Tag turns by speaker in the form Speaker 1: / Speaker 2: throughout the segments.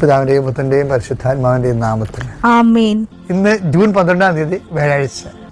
Speaker 1: പിതാവിന്റെയും പുത്രന്റെയും പരിശുദ്ധാത്മാവിന്റെയും നാമത്തിൽ. ഇന്ന് ജൂൺ പന്ത്രണ്ടാം തീയതി വ്യാഴാഴ്ച.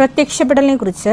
Speaker 2: പ്രത്യക്ഷപ്പെടലിനെ കുറിച്ച്?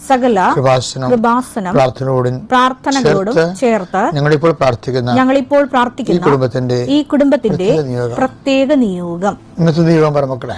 Speaker 2: സകല
Speaker 1: കൃപാസനം പ്രാർത്ഥനയോടും
Speaker 2: പ്രാർത്ഥനകളോടും
Speaker 1: ചേർത്ത് ഞങ്ങളിപ്പോൾ പ്രാർത്ഥിക്കുന്ന
Speaker 2: ഞങ്ങളിപ്പോൾ പ്രാർത്ഥിക്കുന്ന
Speaker 1: കുടുംബത്തിന്റെ
Speaker 2: ഈ കുടുംബത്തിന്റെ
Speaker 1: പ്രത്യേക നിയോഗം.
Speaker 2: ഇന്നത്തെ നിയോഗം
Speaker 1: ഇന്നത്തെ ദൈവം പറമക്കളെ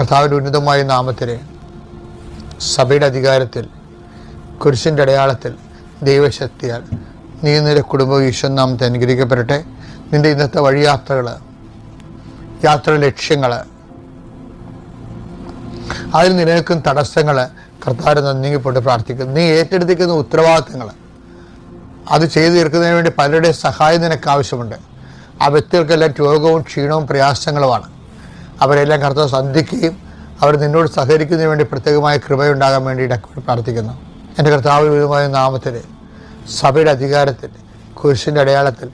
Speaker 1: കർത്താവിന്റെ ഉന്നതമായ നാമത്തിൽ സഭയുടെ അധികാരത്തിൽ കുരിശിന്റെ അടയാളത്തിൽ ദൈവശക്തിയാൽ നീ നിന്റെ കുടുംബ ഈശ്വനാമത്തെ അനുഗ്രഹിക്കപ്പെടട്ടെ. നിന്റെ ഇന്നത്തെ വഴിയാത്രകൾ യാത്ര ലക്ഷ്യങ്ങൾ അതിൽ നിലനിൽക്കുന്ന തടസ്സങ്ങൾ കർത്താവിനെ നന്ദിങ്ങിപ്പോട്ട് പ്രാർത്ഥിക്കുന്നു. നീ ഏറ്റെടുത്തിരിക്കുന്ന ഉത്തരവാദിത്തങ്ങൾ അത് ചെയ്തു തീർക്കുന്നതിന് വേണ്ടി പലരുടെയും സഹായം നിനക്ക് ആവശ്യമുണ്ട്. ആ വ്യക്തികൾക്കെല്ലാം രോഗവും ക്ഷീണവും പ്രയാസങ്ങളുമാണ്. അവരെല്ലാം കർത്താവ് സന്ധിക്കുകയും അവർ നിന്നോട് സഹകരിക്കുന്നതിന് വേണ്ടി പ്രത്യേകമായ കൃപയുണ്ടാകാൻ വേണ്ടിയിട്ട് പ്രാർത്ഥിക്കുന്നു. എന്റെ കർത്താവ് വിധമായ നാമത്തിൽ സഭയുടെ അധികാരത്തിൽ കുരിശിന്റെ അടയാളത്തിൽ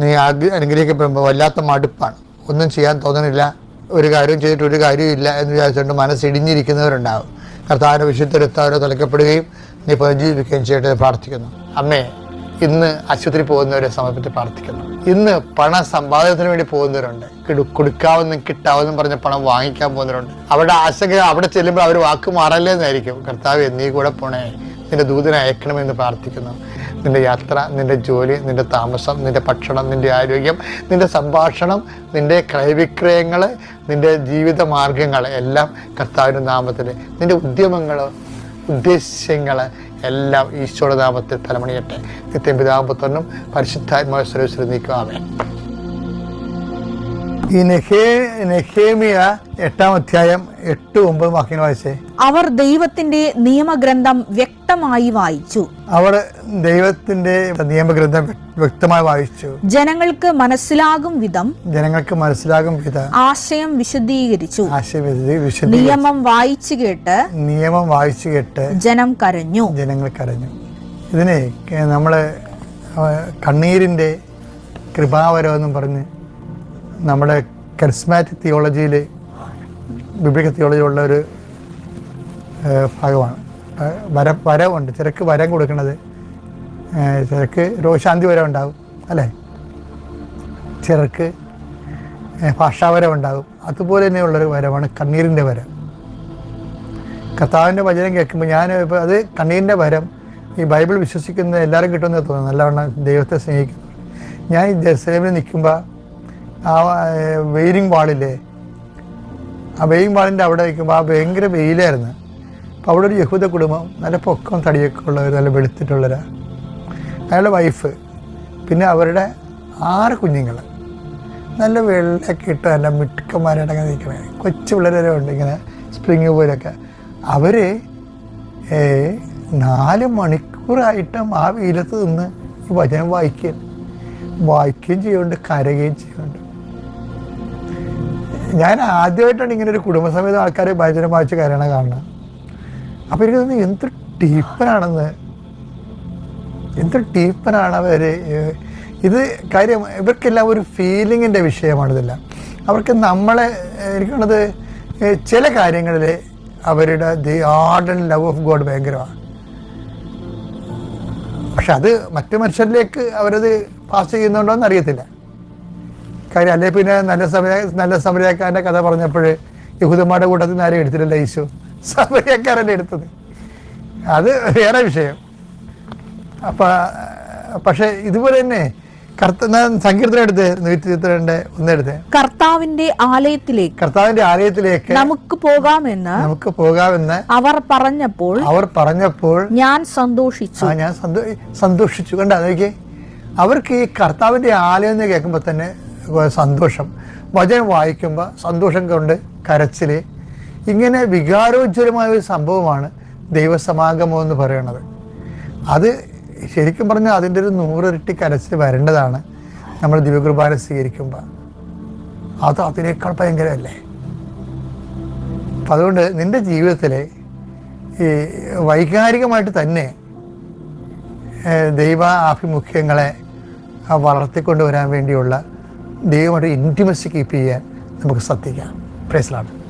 Speaker 1: നീ അനുഗ്രഹിക്കപ്പെടുമ്പോൾ വല്ലാത്ത മടുപ്പാണ്. ഒന്നും ചെയ്യാൻ തോന്നണില്ല ഒരു കാര്യവും ചെയ്തിട്ട് ഒരു കാര്യവും ഇല്ല എന്ന് വിചാരിച്ചുകൊണ്ട് മനസ്സിടിഞ്ഞിരിക്കുന്നവരുണ്ടാകും കർത്താവിന്റെ വിശുദ്ധരെത്താവരെ തലക്കപ്പെടുകയും നീ പുനർജീവിക്കുകയും ചെയ്യട്ടെ പ്രാർത്ഥിക്കുന്നു. അമ്മേ. ഇന്ന് ആശുപത്രി പോകുന്നവരെ സമർപ്പിച്ച് പ്രാർത്ഥിക്കുന്നു. ഇന്ന് പണ സമ്പാദനത്തിന് വേണ്ടി പോകുന്നവരുണ്ട്. കൊടുക്കാവുന്ന കിട്ടാവുന്നും പറഞ്ഞ പണം വാങ്ങിക്കാൻ പോകുന്നവരുണ്ട്. അവരുടെ ആശങ്ക അവിടെ ചെല്ലുമ്പോൾ അവർ വാക്ക് മാറല്ലേ എന്നായിരിക്കും കർത്താവ് നീ കൂടെ പോണേ. നിന്റെ ദൂതനെ അയക്കണമെന്ന് പ്രാർത്ഥിക്കുന്നു. നിന്റെ യാത്ര നിന്റെ ജോലി നിന്റെ താമസം നിന്റെ ഭക്ഷണം നിന്റെ ആരോഗ്യം നിന്റെ സംഭാഷണം നിന്റെ ക്രയവിക്രയങ്ങൾ നിന്റെ ജീവിത മാർഗങ്ങൾ എല്ലാം കർത്താവിന്റെ നാമത്തിൽ നിന്റെ ഉദ്യമങ്ങൾ ഉദ്ദേശ്യങ്ങൾ എല്ലാം ഈശോയുടെ നാമത്തിൽ തലമണിയട്ടെ. നിത്യം പിതാപുത്രനും പരിശുദ്ധാത്മാവ് ശ്രദ്ധിക്കുക നീക്കുവാമേ ഈ നെഹേ നെഹേമിയ എട്ടാം അധ്യായം എട്ട് ഒമ്പത് വാക്യങ്ങൾ വായിച്ചേ?
Speaker 2: അവർ ദൈവത്തിന്റെ നിയമഗ്രന്ഥം വ്യക്തമായി വായിച്ചു.
Speaker 1: അവർ ദൈവത്തിന്റെ നിയമഗ്രന്ഥം വ്യക്തമായി വായിച്ചു.
Speaker 2: ജനങ്ങൾക്ക് മനസ്സിലാകും വിധം
Speaker 1: ജനങ്ങൾക്ക് മനസ്സിലാകും വിധം
Speaker 2: ആശയം വിശദീകരിച്ചു
Speaker 1: ആശയം വിശദീകരിച്ചു
Speaker 2: നിയമം വായിച്ചു കേട്ട്
Speaker 1: നിയമം വായിച്ചു കേട്ട്
Speaker 2: ജനം കരഞ്ഞു.
Speaker 1: ജനങ്ങൾ കരഞ്ഞു. ഇതിനെ നമ്മൾ കണ്ണീരിന്റെ കൃപാവരം എന്നും പറഞ്ഞ് നമ്മുടെ കരിസ്മാറ്റിക് തിയോളജിയിൽ ബിബ്ലിക്കൽ തിയോളജിയുള്ള ഒരു ഭാഗമാണ്. വര വരവുണ്ട്. ചിലക്ക് വരം കൊടുക്കുന്നത് ചിലക്ക് രോശാന്തി വരം ഉണ്ടാകും അല്ലേ? ചിലർക്ക് ഭാഷാവരം ഉണ്ടാകും അതുപോലെ തന്നെയുള്ളൊരു വരമാണ് കണ്ണീരിന്റെ വരം. കർത്താവിന്റെ വചനം കേൾക്കുമ്പോൾ ഞാൻ അത് കണ്ണീരിന്റെ വരം ഈ ബൈബിൾ വിശ്വസിക്കുന്ന എല്ലാവരും കിട്ടുമെന്ന് തോന്നുന്നു നല്ലവണ്ണം ദൈവത്തെ സ്നേഹിക്കുന്നു. ഞാൻ ഈ ജെറുസലേമിൽ നിൽക്കുമ്പോൾ ആ വെയിലിംഗ് വാളില്ലേ? ആ വെയിലിംഗ് വാളിന്റെ അവിടെ നിൽക്കുമ്പോൾ ആ ഭയങ്കര വെയിലായിരുന്നു. അപ്പോൾ അവിടെ ഒരു യഹൂദ കുടുംബം നല്ല പൊക്കം തടിയൊക്കെ ഉള്ളവർ നല്ല വെളുത്തിട്ടുള്ളവരാ അയാളുടെ വൈഫ് പിന്നെ അവരുടെ ആറ് കുഞ്ഞുങ്ങൾ. നല്ല വെള്ളമൊക്കെ ഇട്ട് നല്ല മിട്ടുക്കന്മാരായിട്ടൊക്കെ നിൽക്കണേ. കൊച്ചു പിള്ളേരെ ഉണ്ട് ഇങ്ങനെ സ്പ്രിങ് പോലൊക്കെ. അവർ നാല് മണിക്കൂറായിട്ടും ആ വെയിലത്ത് നിന്ന് ഈ വചനം വായിക്കുകയും വായിക്കുകയും ചെയ്യുന്നുണ്ട് കരയുകയും ചെയ്യുന്നുണ്ട്. ഞാൻ ആദ്യമായിട്ടാണ് ഇങ്ങനെ ഒരു കുടുംബസമേത ആൾക്കാർ ഭജന വായിച്ച് കാര്യമാണ് കാണുന്നത്. അപ്പോൾ എനിക്ക് തോന്നുന്നു എന്ത് ടീപ്പനാണെന്ന്. എന്ത് ടീപ്പനാണ് അവർ ഇത് കാര്യം ഇവർക്കെല്ലാം ഒരു ഫീലിങ്ങിന്റെ വിഷയമാണിതെല്ലാം അവർക്ക് നമ്മളെ എനിക്കുള്ളത് ചില കാര്യങ്ങളിൽ അവരുടെ the ardent love of God ഭയങ്കരമാണ്. പക്ഷെ അത് മറ്റു മനുഷ്യരിലേക്ക് അവരത് പാസ് ചെയ്യുന്നുണ്ടോ എന്ന് അറിയത്തില്ല. കാര്യം അല്ലെ പിന്നെ നല്ല സമര നല്ല സമരക്കാരന്റെ കഥ പറഞ്ഞപ്പോൾ യഹൂദന്മാരുടെ കൂട്ടത്തിൽ നിന്ന് ആരും എടുത്തില്ലല്ലോ യേശു. സമരക്കാരല്ലേ എടുത്തത്. അത് വേറെ വിഷയം. അപ്പം പക്ഷേ ഇതുപോലെ തന്നെ കർത്ത ഞാൻ സങ്കീർത്തനം എടുത്ത് നൂറ്റി ഇരുപത്തിരണ്ട് ഒന്നെടുത്ത്
Speaker 2: കർത്താവിന്റെ ആലയത്തിലേക്ക്
Speaker 1: കർത്താവിന്റെ ആലയത്തിലേക്ക്
Speaker 2: നമുക്ക് പോകാമെന്ന്
Speaker 1: നമുക്ക് പോകാമെന്ന്
Speaker 2: അവർ പറഞ്ഞപ്പോൾ
Speaker 1: അവർ പറഞ്ഞപ്പോൾ
Speaker 2: ഞാൻ സന്തോഷിച്ചു.
Speaker 1: ഞാൻ സന്തോഷിച്ചു. കണ്ടോ നോക്കിയേ. അവർക്ക് ഈ കർത്താവിന്റെ ആലയം എന്ന് കേൾക്കുമ്പോൾ തന്നെ സന്തോഷം. വചനം വായിക്കുമ്പോൾ സന്തോഷം കൊണ്ട് കരച്ചിൽ ഇങ്ങനെ വികാരോജ്വലമായ ഒരു സംഭവമാണ് ദൈവസമാഗമം എന്ന് പറയുന്നത് അത് ശരിക്കും പറഞ്ഞാൽ അതിന്റെ ഒരു നൂറിരട്ടി കരച്ചിൽ വരേണ്ടതാണ് നമ്മൾ ദിവ്യകുർബാന സ്വീകരിക്കുമ്പോൾ അത് അതിനേക്കാൾ ഭയങ്കരമല്ലേ? അപ്പം അതുകൊണ്ട് നിന്റെ ജീവിതത്തിൽ ഈ വൈകാരികമായിട്ട് തന്നെ ദൈവ ആഭിമുഖ്യങ്ങളെ വളർത്തിക്കൊണ്ടുവരാൻ വേണ്ടിയുള്ള ദൈവമായിട്ട് ഇൻറ്റിമസി കീപ്പ് ചെയ്യാൻ നമുക്ക് ശ്രദ്ധിക്കാം പ്രേസലാണ്